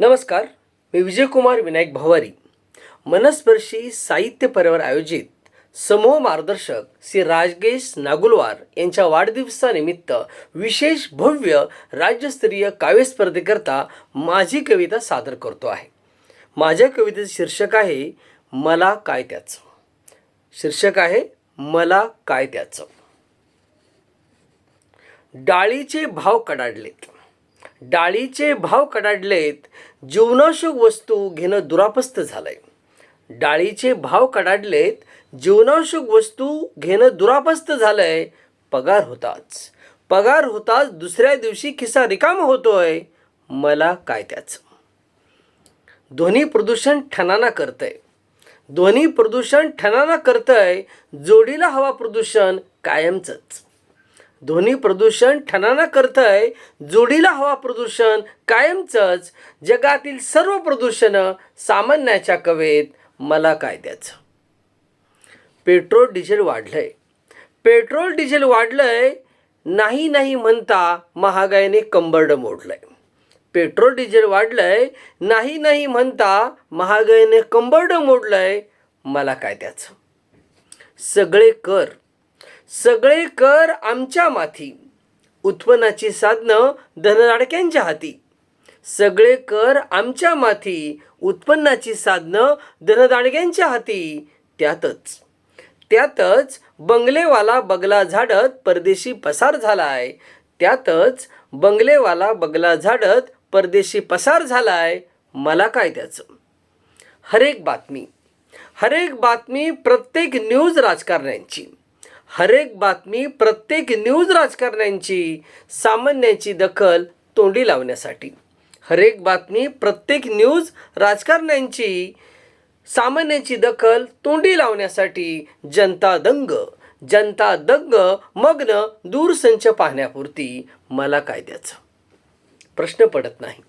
नमस्कार मी विजयकुमार विनायक भवारी. मनस्पर्शी साहित्य पर्यावर आयोजित समूह मार्गदर्शक श्री राजगेश नागुलवार यांच्या वाढदिवसानिमित्त विशेष भव्य राज्यस्तरीय काव्यस्पर्धेकरता माझी कविता सादर करतो आहे. माझ्या कवितेचं शीर्षक आहे मला काय त्याचं? शीर्षक आहे मला काय त्याचं? डाळीचे भाव कडाडलेत. डाळीचे भाव कडाडलेत जीवनावश्यक वस्तू घेणं दुरापस्त झालंय. डाळीचे भाव कडाडलेत जीवनावश्यक वस्तू घेणं दुरापस्त झालंय. पगार होताच. पगार होताच दुसऱ्या दिवशी खिसा रिकाम होतोय. मला काय त्याचं? ध्वनी प्रदूषण ठणाना करतंय. ध्वनी प्रदूषण ठणाना करतंय. जोडीला हवा प्रदूषण कायमचंच. ध्वनी प्रदूषण ठणाना करतंय जोडीला हवा प्रदूषण कायमचंच जगातील सर्व प्रदूषणं सामान्याच्या कवेत मला काय त्याचं पेट्रोल डिझेल वाढलंय. पेट्रोल डिझेल वाढलंय नाही नाही म्हणता महागाईने कंबरडं मोडलंय. पेट्रोल डिझेल वाढलंय नाही नाही म्हणता महागाईने कंबरडं मोडलंय मला काय त्याचं सगळे कर. सगळे कर आमच्या माथी. उत्पन्नाची साधनं धनराडक्यांच्या हाती. सगळे कर आमच्या माथी उत्पन्नाची साधनं धनदाडग्यांच्या हाती. त्यातच त्यातच बंगलेवाला बगला झाडत परदेशी पसार झालाय. त्यातच बंगलेवाला बगला झाडत परदेशी पसार झालाय. मला काय त्याचं? हरेक बातमी. हरेक बातमी प्रत्येक न्यूज राजकारण्यांची. हरेक बातमी प्रत्येक न्यूज राजकारण्यांची सामान्याची दखल तोंडी लावण्यासाठी. हरेक बातमी प्रत्येक न्यूज राजकारण्यांची सामान्याची दखल तोंडी लावण्यासाठी जनता दंग. जनता दंग मग्न दूरसंच पाहण्यापुरती मला काय द्यायचं? प्रश्न पडत नाही.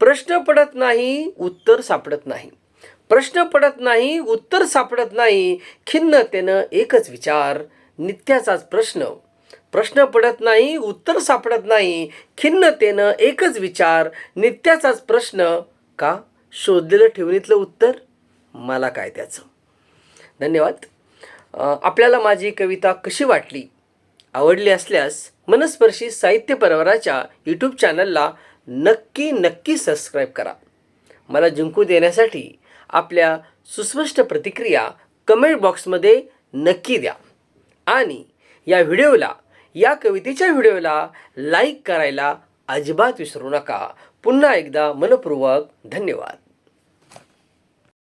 प्रश्न पडत नाही उत्तर सापडत नाही. प्रश्न पडत नाही उत्तर सापडत नाही खिन्नतेनं एकच विचार. नित्याचाच प्रश्न. प्रश्न पडत नाही उत्तर सापडत नाही. खिन्नतेनं एकच विचार नित्याचाच प्रश्न का? शोधलेलं ठेवणीतलं उत्तर? मला काय त्याचं? धन्यवाद. आपल्याला माझी कविता कशी वाटली? आवडली असल्यास मनस्पर्शी साहित्य परवाराच्या यूट्यूब चॅनलला नक्की नक्की सबस्क्राईब करा. मला जिंकू देण्यासाठी आपल्या सुस्पष्ट प्रतिक्रिया कमेंट बॉक्समध्ये नक्की द्या. आणि या व्हिडिओला या कवितेच्या व्हिडिओला लाईक करायला अजिबात विसरू नका. पुन्हा एकदा मनपूर्वक धन्यवाद.